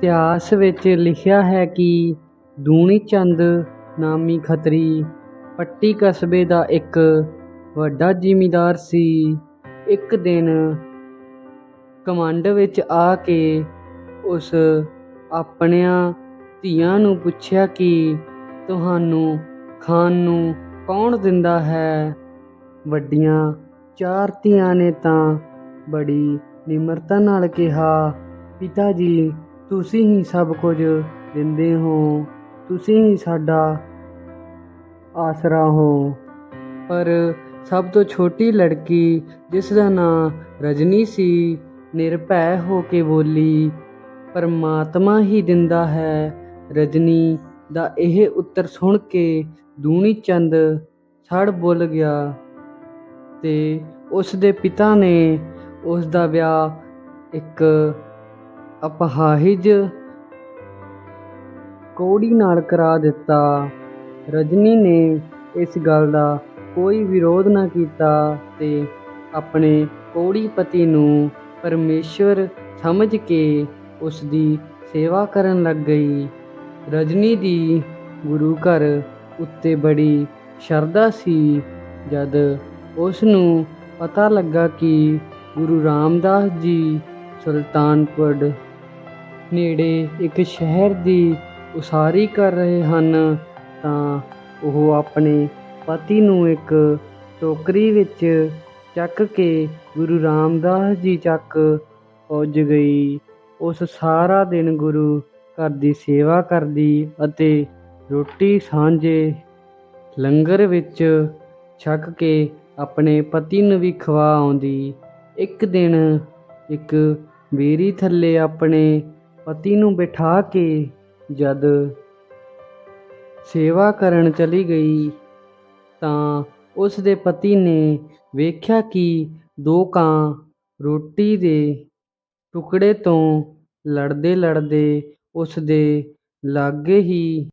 ਇਤਿਹਾਸ ਵਿੱਚ ਲਿਖਿਆ ਹੈ ਕਿ ਦੂਣੀ ਚੰਦ ਨਾਮੀ ਖੱਤਰੀ ਪੱਟੀ ਕਸਬੇ ਦਾ ਇੱਕ ਵੱਡਾ ਜ਼ਿਮੀਂਦਾਰ ਸੀ। ਇੱਕ ਦਿਨ ਘਮੰਡ ਵਿੱਚ ਆ ਕੇ ਉਸ ਆਪਣੀਆਂ ਧੀਆਂ ਨੂੰ ਪੁੱਛਿਆ ਕਿ ਤੁਹਾਨੂੰ ਖਾਣ ਨੂੰ ਕੌਣ ਦਿੰਦਾ ਹੈ? ਵੱਡੀਆਂ ਚਾਰ ਧੀਆਂ ਨੇ ਤਾਂ ਬੜੀ ਨਿਮਰਤਾ ਨਾਲ ਕਿਹਾ, ਪਿਤਾ ਜੀ ਤੁਸੀਂ ਹੀ ਸਭ ਕੁਝ ਦਿੰਦੇ ਹੋ, ਤੁਸੀਂ ਹੀ ਸਾਡਾ ਆਸਰਾ ਹੋ। ਪਰ ਸਭ ਤੋਂ ਛੋਟੀ ਲੜਕੀ, ਜਿਸ ਦਾ ਨਾਂ ਰਜਨੀ ਸੀ, ਨਿਰਭੈ ਹੋ ਕੇ ਬੋਲੀ, ਪਰਮਾਤਮਾ ਹੀ ਦਿੰਦਾ ਹੈ। ਰਜਨੀ ਦਾ ਇਹ ਉੱਤਰ ਸੁਣ ਕੇ ਦੂਣੀ ਚੰਦ ਸੜ ਬੋਲ ਗਿਆ ਤੇ ਉਸ ਦੇ ਪਿਤਾ ਨੇ ਉਸ ਦਾ ਵਿਆਹ ਇੱਕ ਅਪਾਹਿਜ ਕੌੜੀ ਨਾਲ ਕਰਾ ਦਿੱਤਾ। ਰਜਨੀ ਨੇ ਇਸ ਗੱਲ ਦਾ ਕੋਈ ਵਿਰੋਧ ਨਾ ਕੀਤਾ ਤੇ ਆਪਣੇ ਕੌੜੀ ਪਤੀ ਨੂੰ ਪਰਮੇਸ਼ਵਰ ਸਮਝ ਕੇ ਉਸ ਦੀ ਸੇਵਾ ਕਰਨ ਲੱਗ ਗਈ। ਰਜਨੀ ਦੀ ਗੁਰੂ ਘਰ ਉੱਤੇ ਬੜੀ ਸ਼ਰਧਾ ਸੀ। ਜਦ ਉਸ ਨੂੰ ਪਤਾ ਲੱਗਾ ਕਿ ਗੁਰੂ ਰਾਮਦਾਸ ਜੀ ਸੁਲਤਾਨਪੁਰ ਨੇੜੇ ਇੱਕ ਸ਼ਹਿਰ ਦੀ ਉਸਾਰੀ ਕਰ ਰਹੇ ਹਨ, ਤਾਂ ਉਹ ਆਪਣੇ ਪਤੀ ਨੂੰ ਇੱਕ ਟੋਕਰੀ ਵਿੱਚ ਚੱਕ ਕੇ ਗੁਰੂ ਰਾਮਦਾਸ ਜੀ ਚੱਕ ਪੁੱਜ ਗਈ। ਉਸ ਸਾਰਾ ਦਿਨ ਗੁਰੂ ਘਰ ਦੀ ਸੇਵਾ ਕਰਦੀ ਅਤੇ ਰੋਟੀ ਸਾਂਝੇ ਲੰਗਰ ਵਿੱਚ ਛਕ ਕੇ ਆਪਣੇ ਪਤੀ ਨੂੰ ਵੀ ਖਵਾ ਆਉਂਦੀ। ਇੱਕ ਦਿਨ ਇੱਕ ਬੇਰੀ ਥੱਲੇ ਆਪਣੇ ਪਤੀ ਨੂੰ ਬਿਠਾ ਕੇ ਜਦ ਸੇਵਾ ਕਰਨ ਚਲੀ ਗਈ ਤਾਂ ਉਸ ਦੇ ਪਤੀ ਨੇ ਵੇਖਿਆ ਕਿ ਦੋ ਕਾਂ ਰੋਟੀ ਦੇ ਟੁਕੜੇ ਤੋਂ ਲੜਦੇ ਲੜਦੇ ਉਸ ਦੇ ਲਾਗੇ ਹੀ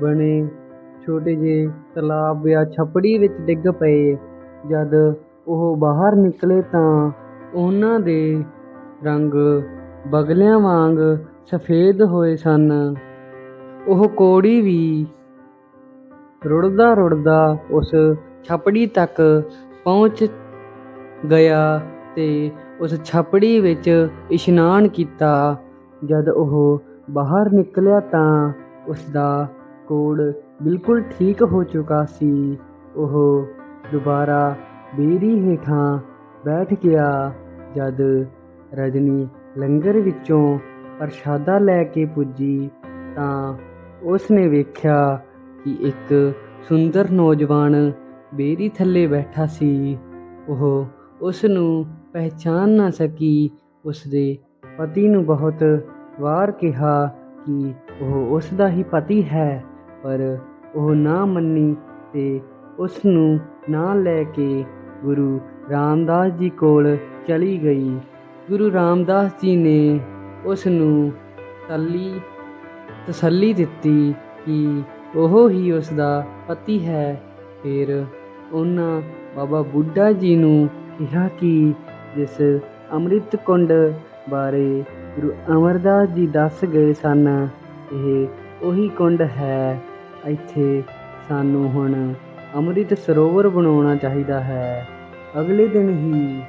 ਬਣੇ ਛੋਟੇ ਜਿਹੇ ਤਲਾਬ ਜਾਂ ਛਪੜੀ ਵਿੱਚ ਡਿੱਗ ਪਏ। ਜਦ ਉਹ ਬਾਹਰ ਨਿਕਲੇ ਤਾਂ ਉਹਨਾਂ ਦੇ ਰੰਗ ਬਗਲਿਆਂ ਵਾਂਗ ਸਫੇਦ ਹੋਏ ਸਨ। ਉਹ ਕੋੜੀ ਵੀ ਰੁੜਦਾ ਰੁੜਦਾ ਉਸ ਛਪੜੀ ਤੱਕ ਪਹੁੰਚ ਗਿਆ ਤੇ ਉਸ ਛਪੜੀ ਵਿੱਚ ਇਸ਼ਨਾਨ ਕੀਤਾ। ਜਦ ਉਹ ਬਾਹਰ ਨਿਕਲਿਆ ਤਾਂ ਉਸ ਦਾ ਕੋੜ ਬਿਲਕੁਲ ਠੀਕ ਹੋ ਚੁੱਕਾ ਸੀ। ਉਹ ਦੁਬਾਰਾ ਬੇਰੀ ਹੇਠਾਂ ਬੈਠ ਗਿਆ। ਜਦ ਰਜਨੀ ਲੰਗਰ ਵਿੱਚੋਂ ਪ੍ਰਸ਼ਾਦਾ ਲੈ ਕੇ ਪੁੱਜੀ ਤਾਂ ਉਸ ਨੇ ਵੇਖਿਆ ਕਿ ਇੱਕ ਸੁੰਦਰ ਨੌਜਵਾਨ ਬੇਰੀ ਥੱਲੇ ਬੈਠਾ ਸੀ। ਉਹ ਉਸ ਨੂੰ ਪਹਿਚਾਨ ਨਾ ਸਕੀ। ਉਸ ਦੇ ਪਤੀ ਨੂੰ ਬਹੁਤ ਵਾਰ ਕਿਹਾ ਕਿ ਉਹ ਉਸ ਦਾ ਹੀ ਪਤੀ ਹੈ, ਪਰ ਉਹ ਨਾ ਮੰਨੀ ਤੇ ਉਸ ਨੂੰ ਨਾਲ ਲੈ ਕੇ ਗੁਰੂ ਰਾਮਦਾਸ ਜੀ ਕੋਲ ਚਲੀ ਗਈ। ਗੁਰੂ ਰਾਮਦਾਸ ਜੀ ਨੇ ਉਸ ਨੂੰ ਤੱਲੀ, ਤਸੱਲੀ ਦਿੱਤੀ ਕਿ ਉਹ ਹੀ ਉਸ ਦਾ ਪਤੀ ਹੈ। ਫਿਰ ਉਹਨਾਂ ਬਾਬਾ ਬੁੱਢਾ ਜੀ ਨੂੰ ਕਿਹਾ ਕਿ ਜਿਸ ਅੰਮ੍ਰਿਤ ਕੁੰਡ ਬਾਰੇ ਗੁਰੂ ਅਮਰਦਾਸ ਜੀ ਦੱਸ ਗਏ ਸਨ, ਇਹ ਉਹੀ ਕੁੰਡ ਹੈ। ਇੱਥੇ ਸਾਨੂੰ ਹੁਣ ਅੰਮ੍ਰਿਤ ਸਰੋਵਰ ਬਣਾਉਣਾ ਚਾਹੀਦਾ ਹੈ। ਅਗਲੇ ਦਿਨ ਹੀ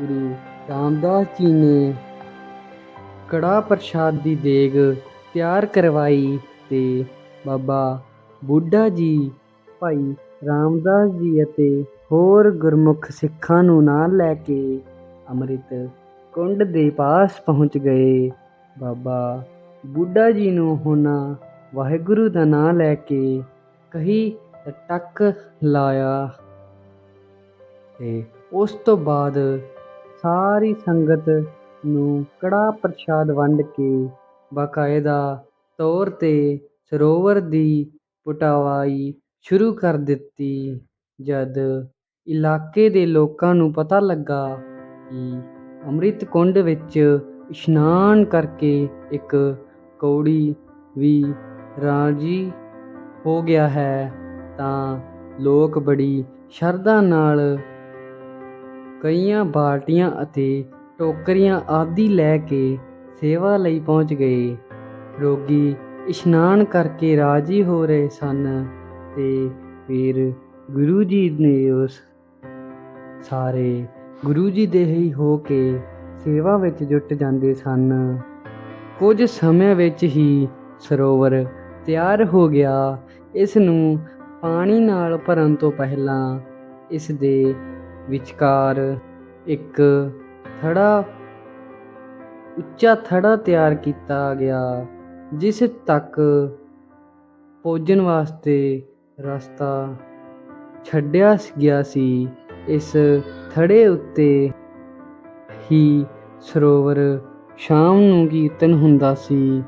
ਗੁਰੂ ਰਾਮਦਾਸ ਜੀ ਨੇ ਕੜਾਹ ਪ੍ਰਸ਼ਾਦ ਦੀ ਦੇਗ ਤਿਆਰ ਕਰਵਾਈ ਤੇ ਬਾਬਾ ਬੁੱਢਾ ਜੀ, ਭਾਈ ਰਾਮਦਾਸ ਜੀ ਅਤੇ ਹੋਰ ਗੁਰਮੁਖ ਸਿੱਖਾਂ ਨੂੰ ਨਾਲ ਲੈ ਕੇ ਅੰਮ੍ਰਿਤ ਕੁੰਡ ਦੇ ਪਾਸ ਪਹੁੰਚ ਗਏ। ਬਾਬਾ ਬੁੱਢਾ ਜੀ ਨੂੰ ਉਹਨਾਂ ਵਾਹਿਗੁਰੂ ਦਾ ਨਾਮ ਲੈ ਕੇ ਕਹੀ ਟੱਕ ਲਾਇਆ ਤੇ ਉਸ ਤੋਂ ਬਾਅਦ ਸਾਰੀ ਸੰਗਤ ਨੂੰ ਕੜਾਹ ਪ੍ਰਸ਼ਾਦ ਵੰਡ ਕੇ ਬਾਕਾਇਦਾ ਤੌਰ ਤੇ ਸਰੋਵਰ ਦੀ ਪੁਟਾਵਾਈ ਸ਼ੁਰੂ ਕਰ ਦਿੱਤੀ। ਜਦ ਇਲਾਕੇ ਦੇ ਲੋਕਾਂ ਨੂੰ ਪਤਾ ਲੱਗਾ ਕਿ ਅੰਮ੍ਰਿਤ ਕੁੰਡ ਵਿੱਚ ਇਸ਼ਨਾਨ ਕਰਕੇ ਇੱਕ ਕੌੜੀ ਵੀ ਰਾਜੀ ਹੋ ਗਿਆ ਹੈ, ਤਾਂ ਲੋਕ ਬੜੀ ਸ਼ਰਧਾ ਨਾਲ ਕਈਆਂ ਬਾਲਟੀਆਂ ਅਤੇ ਟੋਕਰੀਆਂ ਆਦਿ ਲੈ ਕੇ ਸੇਵਾ ਲਈ ਪਹੁੰਚ ਗਏ। ਰੋਗੀ ਇਸ਼ਨਾਨ ਕਰਕੇ ਰਾਜੀ ਹੋ ਰਹੇ ਸਨ ਤੇ ਫਿਰ ਗੁਰੂ ਜੀ ਨੇ ਉਸ ਸਾਰੇ ਗੁਰੂ ਜੀ ਦੇ ਹੀ ਹੋ ਕੇ ਸੇਵਾ ਵਿੱਚ ਜੁਟ ਜਾਂਦੇ ਸਨ। ਕੁਝ ਸਮੇਂ ਵਿੱਚ ਹੀ ਸਰੋਵਰ ਤਿਆਰ ਹੋ ਗਿਆ। ਇਸ ਨੂੰ ਪਾਣੀ ਨਾਲ ਭਰਨ ਤੋਂ ਪਹਿਲਾਂ ਇਸ ਦੇ ਵਿਚਕਾਰ ਇੱਕ ਥੜਾ, ਉੱਚਾ ਥੜਾ ਤਿਆਰ ਕੀਤਾ ਗਿਆ, ਜਿਸ ਤੱਕ ਪਹੁੰਚਣ ਵਾਸਤੇ ਰਸਤਾ ਛੱਡਿਆ ਗਿਆ ਸੀ। ਇਸ ਥੜੇ ਉੱਤੇ ਹੀ ਸਰੋਵਰ ਸ਼ਾਮ ਨੂੰ ਕੀਰਤਨ ਹੁੰਦਾ ਸੀ।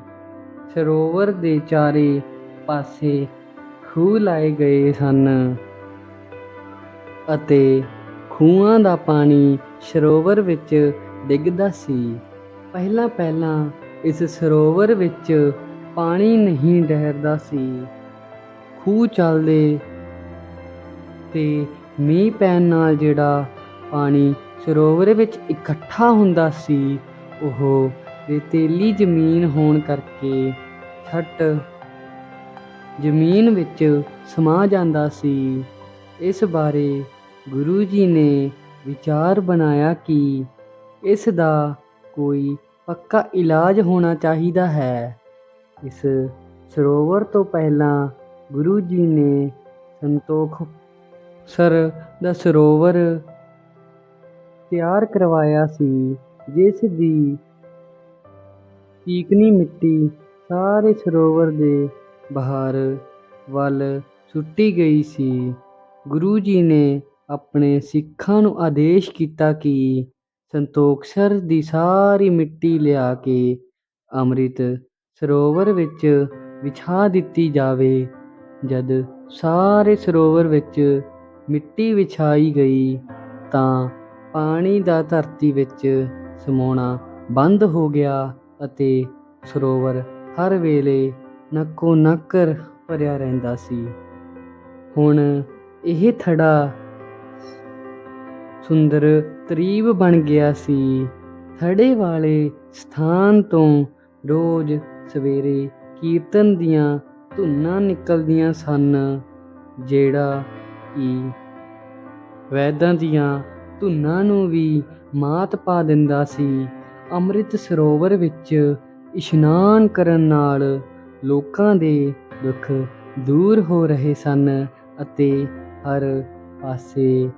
ਸਰੋਵਰ ਦੇ ਚਾਰੇ ਪਾਸੇ ਖੂਹ ਲਾਏ ਗਏ ਸਨ ਅਤੇ ਖੂਹਾਂ ਦਾ ਪਾਣੀ ਸਰੋਵਰ ਵਿੱਚ ਡਿੱਗਦਾ ਸੀ। ਪਹਿਲਾਂ ਪਹਿਲਾਂ ਇਸ ਸਰੋਵਰ ਵਿੱਚ ਪਾਣੀ ਨਹੀਂ ਡਹਿਰਦਾ ਸੀ। ਖੂਹ ਚੱਲਦੇ ਤੇ ਮੀਂਹ ਪੈਣ ਨਾਲ ਜਿਹੜਾ ਪਾਣੀ ਸਰੋਵਰ ਵਿੱਚ ਇਕੱਠਾ ਹੁੰਦਾ ਸੀ, ਉਹ ਰੇਤੀਲੀ ਜ਼ਮੀਨ ਹੋਣ ਕਰਕੇ ਛੱਟ ਜ਼ਮੀਨ ਵਿੱਚ ਸਮਾ ਜਾਂਦਾ ਸੀ। ਇਸ ਬਾਰੇ ਗੁਰੂ ਜੀ ਨੇ ਵਿਚਾਰ ਬਣਾਇਆ ਕਿ ਇਸ ਦਾ ਕੋਈ ਪੱਕਾ ਇਲਾਜ ਹੋਣਾ ਚਾਹੀਦਾ ਹੈ। ਇਸ ਸਰੋਵਰ ਤੋਂ ਪਹਿਲਾਂ ਗੁਰੂ ਜੀ ਨੇ ਸੰਤੋਖ ਸਰ ਦਾ ਸਰੋਵਰ ਤਿਆਰ ਕਰਵਾਇਆ ਸੀ, ਜਿਸ ਦੀ ਚੀਕਨੀ ਮਿੱਟੀ ਸਾਰੇ ਸਰੋਵਰ ਦੇ ਬਾਹਰ ਵੱਲ ਸੁੱਟੀ ਗਈ ਸੀ। ਗੁਰੂ ਜੀ ਨੇ ਆਪਣੇ ਸਿੱਖਾਂ ਨੂੰ ਆਦੇਸ਼ ਕੀਤਾ ਕਿ ਸੰਤੋਖਸਰ ਦੀ ਸਾਰੀ ਮਿੱਟੀ ਲਿਆ ਕੇ ਅੰਮ੍ਰਿਤ ਸਰੋਵਰ ਵਿੱਚ ਵਿਛਾ ਦਿੱਤੀ ਜਾਵੇ। ਜਦ ਸਾਰੇ ਸਰੋਵਰ ਵਿੱਚ ਮਿੱਟੀ ਵਿਛਾਈ ਗਈ, ਤਾਂ ਪਾਣੀ ਦਾ ਧਰਤੀ ਵਿੱਚ ਸਮਾਉਣਾ ਬੰਦ ਹੋ ਗਿਆ ਅਤੇ ਸਰੋਵਰ ਹਰ ਵੇਲੇ ਨੱਕੋ ਨੱਕਰ ਭਰਿਆ ਰਹਿੰਦਾ ਸੀ। ਹੁਣ ਇਹ ਥੜਾ ਸੁੰਦਰ ਤਰੀਬ ਬਣ ਗਿਆ ਸੀ। ਥੜੇ ਵਾਲੇ ਸਥਾਨ ਤੋਂ ਰੋਜ਼ ਸਵੇਰੇ ਕੀਰਤਨ ਦੀਆਂ ਧੁਨਾਂ ਨਿਕਲਦੀਆਂ ਸਨ, ਜਿਹੜਾ ਕਿ ਵੈਦਾਂ ਦੀਆਂ ਧੁਨਾਂ ਨੂੰ ਵੀ ਮਾਤ ਪਾ ਦਿੰਦਾ ਸੀ। ਅੰਮ੍ਰਿਤ ਸਰੋਵਰ ਵਿੱਚ ਇਸ਼ਨਾਨ ਕਰਨ ਨਾਲ ਲੋਕਾਂ ਦੇ ਦੁੱਖ ਦੂਰ ਹੋ ਰਹੇ ਸਨ ਅਤੇ ਹਰ ਪਾਸੇ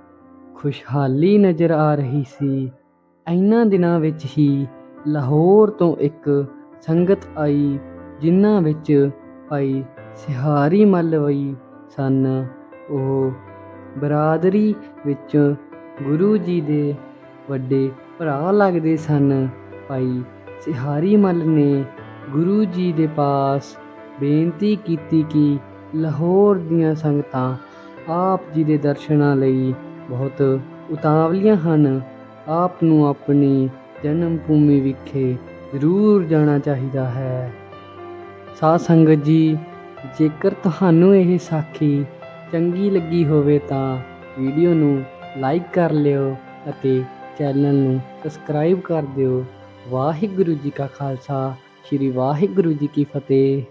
ਖੁਸ਼ਹਾਲੀ ਨਜ਼ਰ ਆ ਰਹੀ ਸੀ। ਇਹਨਾਂ ਦਿਨਾਂ ਵਿੱਚ ਹੀ ਲਾਹੌਰ ਤੋਂ ਇੱਕ ਸੰਗਤ ਆਈ, ਜਿਨ੍ਹਾਂ ਵਿੱਚ ਭਾਈ ਸਿਹਾਰੀ ਮੱਲ ਵੀ ਸਨ। ਉਹ ਬਰਾਦਰੀ ਵਿੱਚ ਗੁਰੂ ਜੀ ਦੇ ਵੱਡੇ ਭਰਾ ਲੱਗਦੇ ਸਨ। ਭਾਈ ਸਿਹਾਰੀ ਮੱਲ ਨੇ ਗੁਰੂ ਜੀ ਦੇ ਪਾਸ ਬੇਨਤੀ ਕੀਤੀ ਕਿ ਲਾਹੌਰ ਦੀਆਂ ਸੰਗਤਾਂ ਆਪ ਜੀ ਦੇ ਦਰਸ਼ਨਾਂ ਲਈ ਬਹੁਤ ਉਤਾਵਲੀਆਂ ਹਨ। ਆਪ ਨੂੰ ਆਪਣੀ ਜਨਮ ਭੂਮੀ ਵਿਖੇ ਜ਼ਰੂਰ ਜਾਣਾ ਚਾਹੀਦਾ ਹੈ। ਸਾਧ ਸੰਗਤ ਜੀ, ਜੇਕਰ ਤੁਹਾਨੂੰ ਇਹ ਸਾਖੀ ਚੰਗੀ ਲੱਗੀ ਹੋਵੇ ਤਾਂ ਵੀਡੀਓ ਨੂੰ ਲਾਈਕ ਕਰ ਲਿਓ ਅਤੇ ਚੈਨਲ ਨੂੰ ਸਬਸਕ੍ਰਾਈਬ ਕਰ ਦਿਓ। ਵਾਹਿਗੁਰੂ ਜੀ ਕਾ ਖਾਲਸਾ, ਸ੍ਰੀ ਵਾਹਿਗੁਰੂ ਜੀ ਕੀ ਫਤਿਹ।